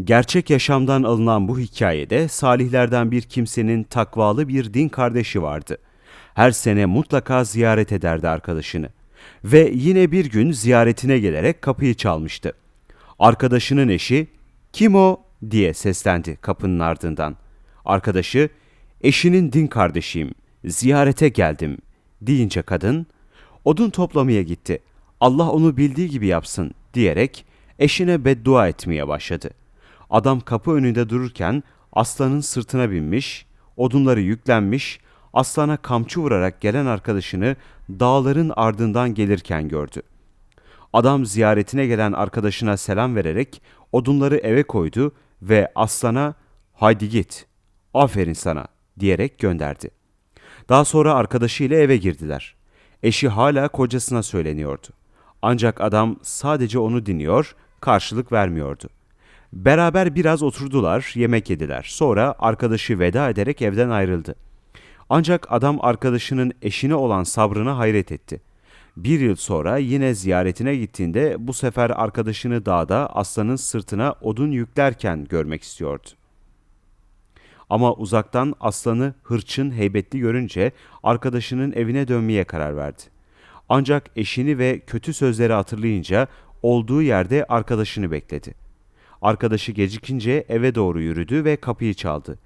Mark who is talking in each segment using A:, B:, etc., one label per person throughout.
A: Gerçek yaşamdan alınan bu hikayede salihlerden bir kimsenin takvalı bir din kardeşi vardı. Her sene mutlaka ziyaret ederdi arkadaşını. Ve yine bir gün ziyaretine gelerek kapıyı çalmıştı. Arkadaşının eşi, kim o diye seslendi kapının ardından. Arkadaşı, eşinin din kardeşiyim, ziyarete geldim deyince kadın, odun toplamaya gitti. Allah onu bildiği gibi yapsın diyerek eşine beddua etmeye başladı. Adam kapı önünde dururken aslanın sırtına binmiş, odunları yüklenmiş, aslana kamçı vurarak gelen arkadaşını dağların ardından gelirken gördü. Adam ziyaretine gelen arkadaşına selam vererek odunları eve koydu ve aslana haydi git, aferin sana diyerek gönderdi. Daha sonra arkadaşıyla eve girdiler. Eşi hala kocasına söyleniyordu. Ancak adam sadece onu dinliyor, karşılık vermiyordu. Beraber biraz oturdular, yemek yediler. Sonra arkadaşı veda ederek evden ayrıldı. Ancak adam arkadaşının eşine olan sabrına hayret etti. Bir yıl sonra yine ziyaretine gittiğinde bu sefer arkadaşını dağda aslanın sırtına odun yüklerken görmek istiyordu. Ama uzaktan aslanı hırçın heybetli görünce arkadaşının evine dönmeye karar verdi. Ancak eşini ve kötü sözleri hatırlayınca olduğu yerde arkadaşını bekledi. Arkadaşı gecikince eve doğru yürüdü ve kapıyı çaldı.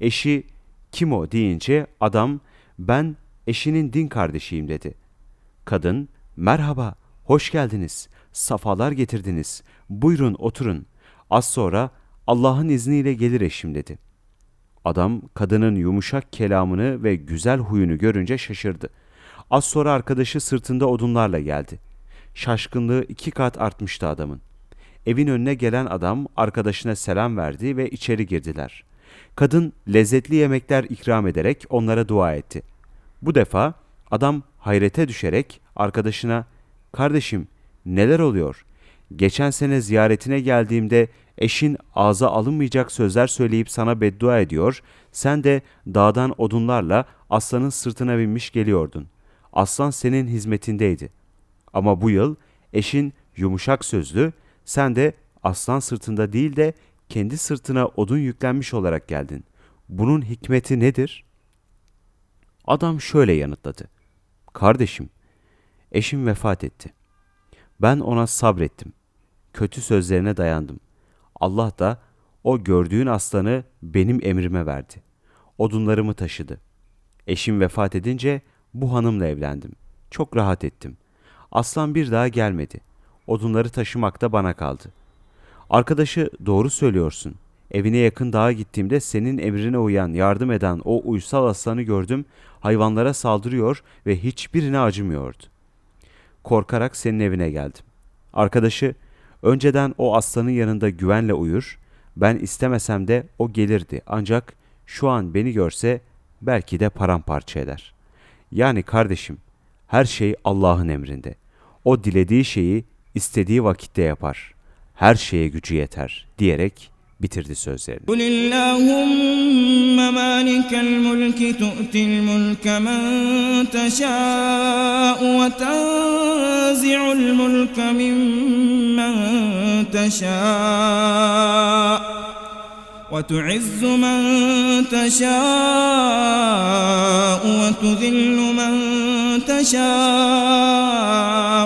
A: Eşi kim o deyince adam ben eşinin din kardeşiyim dedi. Kadın merhaba hoş geldiniz safalar getirdiniz buyurun oturun az sonra Allah'ın izniyle gelir eşim dedi. Adam kadının yumuşak kelamını ve güzel huyunu görünce şaşırdı. Az sonra arkadaşı sırtında odunlarla geldi. Şaşkınlığı iki kat artmıştı adamın. Evin önüne gelen adam arkadaşına selam verdi ve içeri girdiler. Kadın lezzetli yemekler ikram ederek onlara dua etti. Bu defa adam hayrete düşerek arkadaşına "Kardeşim, neler oluyor? Geçen sene ziyaretine geldiğimde eşin ağza alınmayacak sözler söyleyip sana beddua ediyor, sen de dağdan odunlarla aslanın sırtına binmiş geliyordun. Aslan senin hizmetindeydi. Ama bu yıl eşin yumuşak sözlü, sen de aslan sırtında değil de kendi sırtına odun yüklenmiş olarak geldin. Bunun hikmeti nedir? Adam şöyle yanıtladı. Kardeşim, eşim vefat etti. Ben ona sabrettim. Kötü sözlerine dayandım. Allah da o gördüğün aslanı benim emrime verdi. Odunlarımı taşıdı. Eşim vefat edince bu hanımla evlendim. Çok rahat ettim. Aslan bir daha gelmedi. Odunları taşımak da bana kaldı. Arkadaşı doğru söylüyorsun. Evine yakın dağa gittiğimde senin emrine uyan, yardım eden o uysal aslanı gördüm. Hayvanlara saldırıyor ve hiçbirine acımıyordu. Korkarak senin evine geldim. Arkadaşı önceden o aslanın yanında güvenle uyur, ben istemesem de o gelirdi ancak şu an beni görse belki de paramparça eder. Yani kardeşim her şey Allah'ın emrinde. O dilediği şeyi istediği vakitte yapar. Her şeye gücü yeter diyerek bitirdi sözlerini.
B: قل اللهم مالك الملك تؤتي الملك من تشاء وتنزع الملك ممن تشاء وتعز من تشاء وتذل من تشاء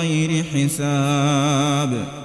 B: بغير حساب